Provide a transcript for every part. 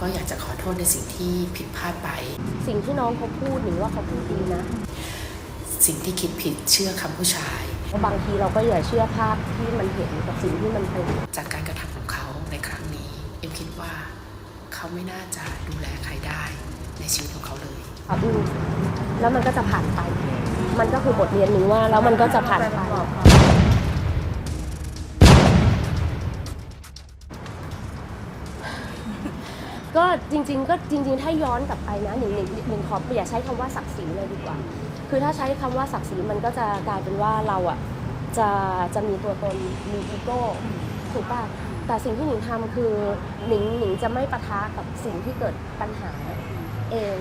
ก็อยากจะขอโทษในสิ่งที่ผิดพลาดไป สิ่งที่น้องเขาพูดหนิงว่าเขาพูดดีนะ สิ่งที่คิดผิดเชื่อคำผู้ชายบางทีเราก็อย่าเชื่อภาพที่มันเห็นกับสิ่งที่มันเป็นจากการกระทำของเขาในครั้งนี้ เอ็มคิดว่าเขาไม่น่าจะดูแลใครได้ในชีวิตของเขาเลยอะอืมแล้วมันก็จะผ่านไป มันก็คือบทเรียนหนึ่งว่าแล้วมันก็จะผ่านไป ก็จริง ๆ ก็จริง ๆ ถ้าย้อนกลับไปนะหนึ่งหนึ่งหนึ่งขออย่าใช้คำว่าศักดิ์ศรีเลยดีกว่า คือถ้าใช้คำว่าศักดิ์ศรีมันก็จะกลายเป็นว่าเราอะจะจะมีตัวตนมีอีโก้ถูกป่ะแต่สิ่งที่หนิงทำคือหนิงหนิงจะไม่ปะทะกับสิ่งที่เกิดปัญหาเอง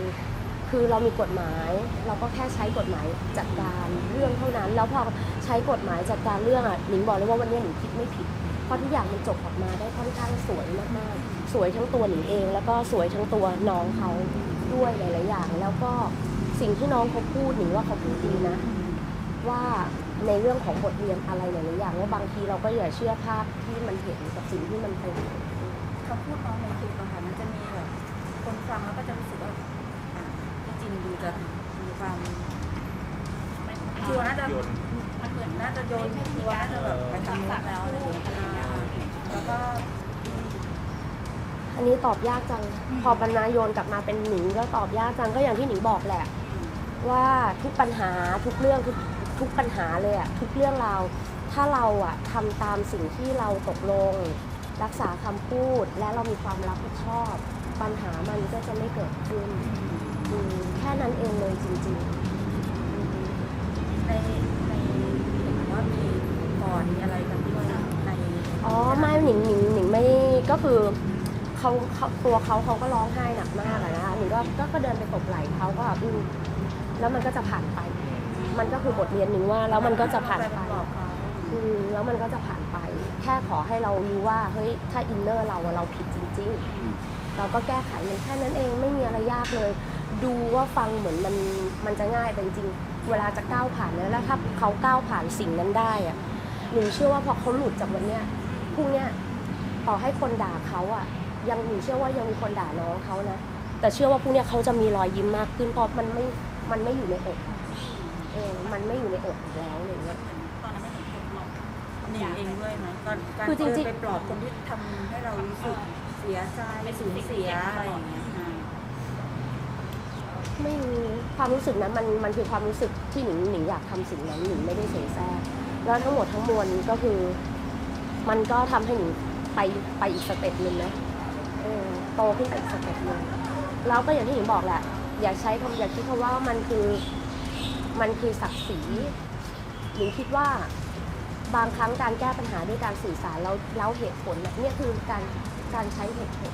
คือเรามีกฎหมาย เราก็แค่ใช้กฎหมายจัดการเรื่องเท่านั้น แล้วพอใช้กฎหมายจัดการเรื่องอะหนิงบอกเลยว่าวันนี้หนิงคิดไม่ผิด เพราะทุกอย่างมันจบออกมาได้ค่อนข้างสวยมากๆ สวยทั้งตัวหนิงเอง แล้วก็สวยทั้งตัวน้องเขาด้วยหลายๆอย่าง แล้วก็สิ่งที่น้องเขาพูดหนิงว่าเขาพูดดีนะ ว่าในเรื่องของบทเรียนอะไรหลายๆอย่างว่าบางทีเราก็อย่าเชื่อภาพที่มันเห็นกับสิ่งที่มันเป็นคำพูดน้องในคลิปอะค่ะมันจะมีแบบคนฟังแล้วก็จะรู้สึกว่าอะพี่จินดูจะมีความทัวร์น่าจะมันเหมือนน่าจะโยนทัวร์น่าจะแบบไปทางนู้นแล้วอะไรอย่างเงี้ยอ่าแล้วก็ อันนี้ตอบยากจัง พอบรรณาโยนกลับมาเป็นหนิงก็ตอบยากจังก็อย่างที่หนิงบอกแหละ ว่าทุกปัญหาทุกเรื่องทุกทุกปัญหาเลยอะทุกเรื่องราวถ้าเราอะทำตามสิ่งที่เราตกลง รักษาคำพูด และเรามีความรับผิดชอบ ปัญหามันก็จะไม่เกิดขึ้นอืมแค่นั้นเองเลยจริง ในในเห็นว่ามีก่อนมีอะไรกันด้วยใน ๆ อ๋อไม่หนิงหนิงหนิงไม่ก็คือ เขาเขาตัวเขาเขาก็ร้องไห้หนักมากอะนะคะหนิงก็ก็ก็เดินไปตบไหล่เขาก็แบบอืมแล้วมันก็จะผ่านไป มันก็คือบทเรียนหนึ่งว่า แล้วมันก็จะผ่านไป อืมแล้วมันก็จะผ่านไป แค่ขอให้เรารู้ว่าเฮ้ยถ้าอินเนอร์เราอะเราผิดจริง ๆ เราก็แก้ไขมันแค่นั้นเองไม่มีอะไรยากเลย ดูว่าฟังเหมือนมันมันจะง่ายแต่จริงๆเวลาจะก้าวผ่านแล้วแล้วถ้าเขาก้าวผ่านสิ่งนั้นได้อะหนูเชื่อว่าพอเขาหลุดจากวันเนี้ยพรุ่งเนี้ยต่อให้คนด่าเขาอะ ยังหนูเชื่อว่ายังมีคนด่าน้องเขานะ แต่เชื่อว่าพรุ่งเนี้ยเขาจะมีรอยยิ้มมากขึ้นเพราะมันไม่ มันไม่อยู่ในอกอะเออมันไม่อยู่ในอกอีกแล้วอะไรเงี้ย ตอนนั้นไม่เห็นคนหลอกหนีเองด้วยไหมการการคือจริงๆเดินไปปลอบคนที่ทำให้เรารู้สึกเสียใจสูญเสียอะไรอย่างเงี้ยอ่าไม่มีความรู้สึกนั้นมันมันคือความรู้สึกที่หนิงหนิงอยากทำสิ่งนั้นหนิงไม่ได้เสแสร้งแล้วทั้งหมดทั้งมวลก็คือ มันก็ทำให้หนิงไปไปอีกสเต็ปหนึ่งนะเออโตขึ้นไปอีกสเต็ปหนึ่งแล้วก็อย่างที่หญิงบอกแหละ อย่าใช้คำอย่าคิดคำว่ามันคือ มันคือศักดิ์ศรีหญิงคิดว่าบางครั้งการแก้ปัญหาด้วยการสื่อสารแล้วแล้วเหตุผลเนี่ยคือการการใช้เหตุผล